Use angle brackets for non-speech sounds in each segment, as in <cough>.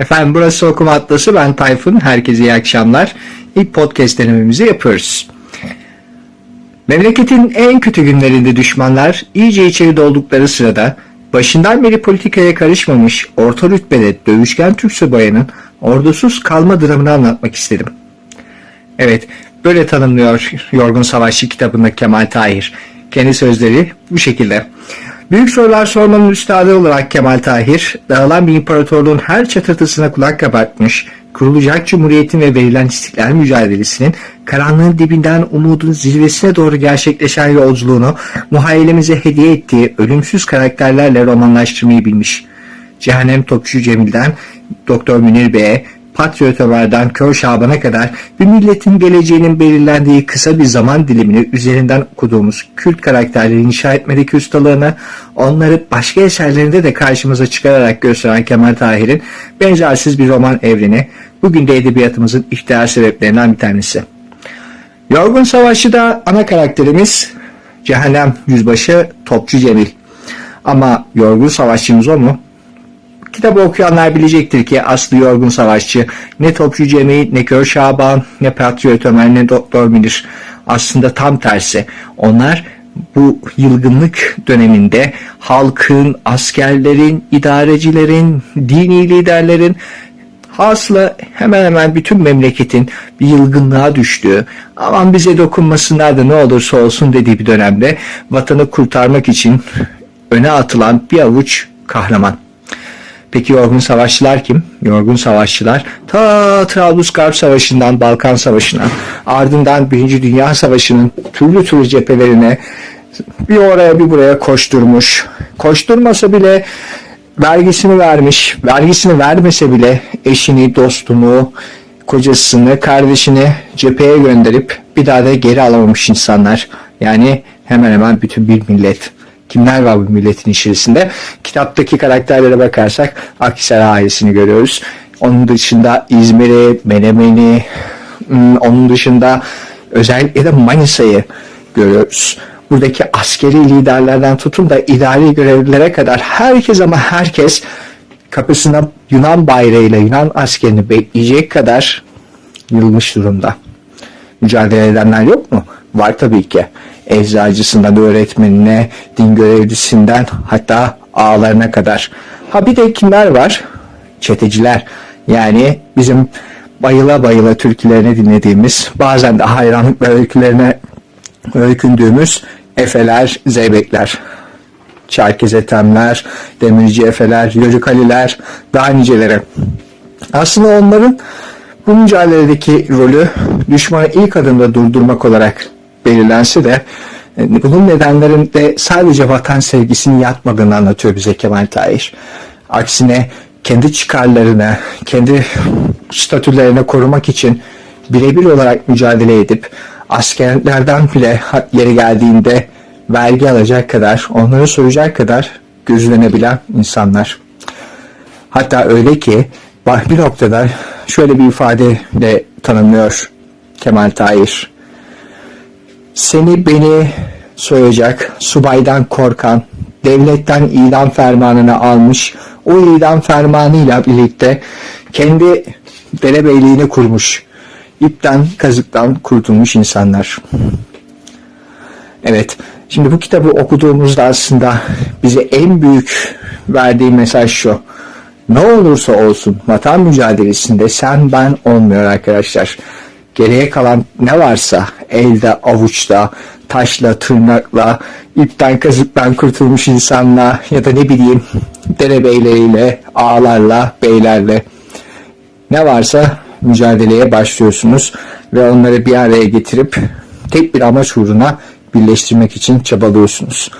Efendim burası Okuma Atlası. Ben Tayfun. Herkese iyi akşamlar. İlk podcast denememizi yapıyoruz. Memleketin en kötü günlerinde düşmanlar iyice içeri doldukları sırada başından beri politikaya karışmamış orta rütbede dövüşken Türk subayının ordusuz kalma dramını anlatmak istedim. Evet, böyle tanımlıyor Yorgun Savaşçı kitabında Kemal Tahir. Kendi sözleri bu şekilde. Büyük sorular sormanın üstadı olarak Kemal Tahir, dağılan bir imparatorluğun her çatırtısına kulak kabartmış, kurulacak cumhuriyetin ve verilen istiklal mücadelesinin karanlığın dibinden umudun zirvesine doğru gerçekleşen yolculuğunu muhayyelemize hediye ettiği ölümsüz karakterlerle romanlaştırmayı bilmiş. Cehennem Topçu Cemil'den Doktor Münir Bey'e, Patriot Ömer'den Kör Şaban'a kadar bir milletin geleceğinin belirlendiği kısa bir zaman dilimini üzerinden okuduğumuz kült karakterleri inşa etmedeki ustalığını onları başka eserlerinde de karşımıza çıkararak gösteren Kemal Tahir'in benzersiz bir roman evreni bugün de edebiyatımızın ihtiyar sebeplerinden bir tanesi. Yorgun Savaşçı'da ana karakterimiz Cehennem Yüzbaşı Topçu Cemil. Ama Yorgun Savaşçımız o mu? Kitabı okuyanlar bilecektir ki Aslı Yorgun Savaşçı ne Topçu Cemil, ne Kör Şaban, ne Patriot Ömer, ne Doktor Münir. Aslında tam tersi. Onlar bu yılgınlık döneminde halkın, askerlerin, idarecilerin, dini liderlerin hasıla hemen hemen bütün memleketin bir yılgınlığa düştüğü, aman bize dokunmasınlar da ne olursa olsun dediği bir dönemde vatanı kurtarmak için öne atılan bir avuç kahraman. Peki yorgun savaşçılar kim? Yorgun savaşçılar ta Trablusgarp Savaşı'ndan Balkan Savaşı'na ardından Birinci Dünya Savaşı'nın türlü türlü cephelerine bir oraya bir buraya koşturmuş. Koşturmasa bile vergisini vermiş. Vergisini vermese bile eşini, dostunu, kocasını, kardeşini cepheye gönderip bir daha da geri alamamış insanlar. Yani hemen hemen bütün bir millet. Kimler var bu milletin içerisinde? Kitaptaki karakterlere bakarsak Akhisar ailesini görüyoruz. Onun dışında İzmir'i, Menemen'i, hmm, onun dışında özellikle de Manisa'yı görüyoruz. Buradaki askeri liderlerden tutun da idari görevlilere kadar herkes ama herkes kapısına Yunan bayrağıyla Yunan askerini bekleyecek kadar yılmış durumda. Mücadele edenler yok mu? Var tabii ki eczacısından öğretmenine, din görevlisinden hatta ağalarına kadar. Ha bir de kimler var? Çeteciler. Yani bizim bayıla bayıla türkülerini dinlediğimiz, bazen de hayranlıkla öykülerine öykündüğümüz Efeler, Zeybekler. Çerkez Ethemler, Demirci Efeler, Yörük Aliler, daha niceleri. Aslında onların bu mücadeledeki rolü düşmanı ilk adımda durdurmak olarak belirlense de e, bunun nedenlerinde sadece vatan sevgisini yatmadığını anlatıyor bize Kemal Tahir. Aksine kendi çıkarlarını, kendi statülerini korumak için birebir olarak mücadele edip askerlerden bile yeri geldiğinde vergi alacak kadar, onları soracak kadar gözlenebilen insanlar. Hatta öyle ki bir noktada şöyle bir ifadeyle tanımlıyor Kemal Tahir seni beni soyacak, subaydan korkan, devletten idam fermanını almış, o idam fermanıyla birlikte kendi derebeyliğini kurmuş, ipten, kazıktan kurtulmuş insanlar. Evet, şimdi bu kitabı okuduğumuzda aslında bize en büyük verdiği mesaj şu. Ne olursa olsun vatan mücadelesinde sen ben olmuyor arkadaşlar geriye kalan ne varsa elde, avuçta, taşla, tırnakla, ipten kazıktan kurtulmuş insanla ya da ne bileyim <laughs> derebeyleriyle, ağlarla, beylerle ne varsa mücadeleye başlıyorsunuz ve onları bir araya getirip tek bir amaç uğruna birleştirmek için çabalıyorsunuz.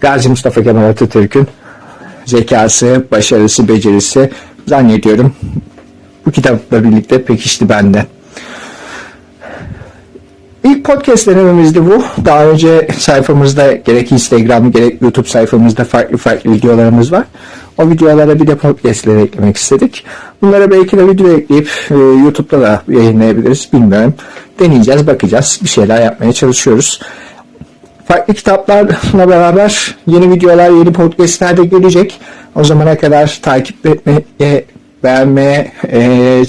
Gazi Mustafa Kemal Atatürk'ün zekası, başarısı, becerisi zannediyorum bu kitapla birlikte pekişti bende. İlk podcast denememizdi bu. Daha önce sayfamızda gerek Instagram gerek YouTube sayfamızda farklı farklı videolarımız var. O videolara bir de podcastleri eklemek istedik. Bunlara belki de video ekleyip e, YouTube'da da yayınlayabiliriz. Bilmiyorum. Deneyeceğiz, bakacağız. Bir şeyler yapmaya çalışıyoruz. Farklı kitaplarla beraber yeni videolar, yeni podcastler de gelecek. O zamana kadar takip etmeye beğenmeye e,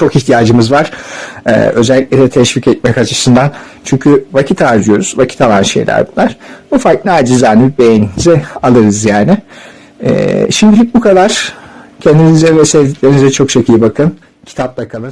çok, ihtiyacımız var. E, özellikle de teşvik etmek açısından. Çünkü vakit harcıyoruz. Vakit alan şeyler bunlar. Ufak nacizane bir beğeninizi alırız yani. E, şimdilik bu kadar. Kendinize ve sevdiklerinize çok çok iyi bakın. Kitapla kalın.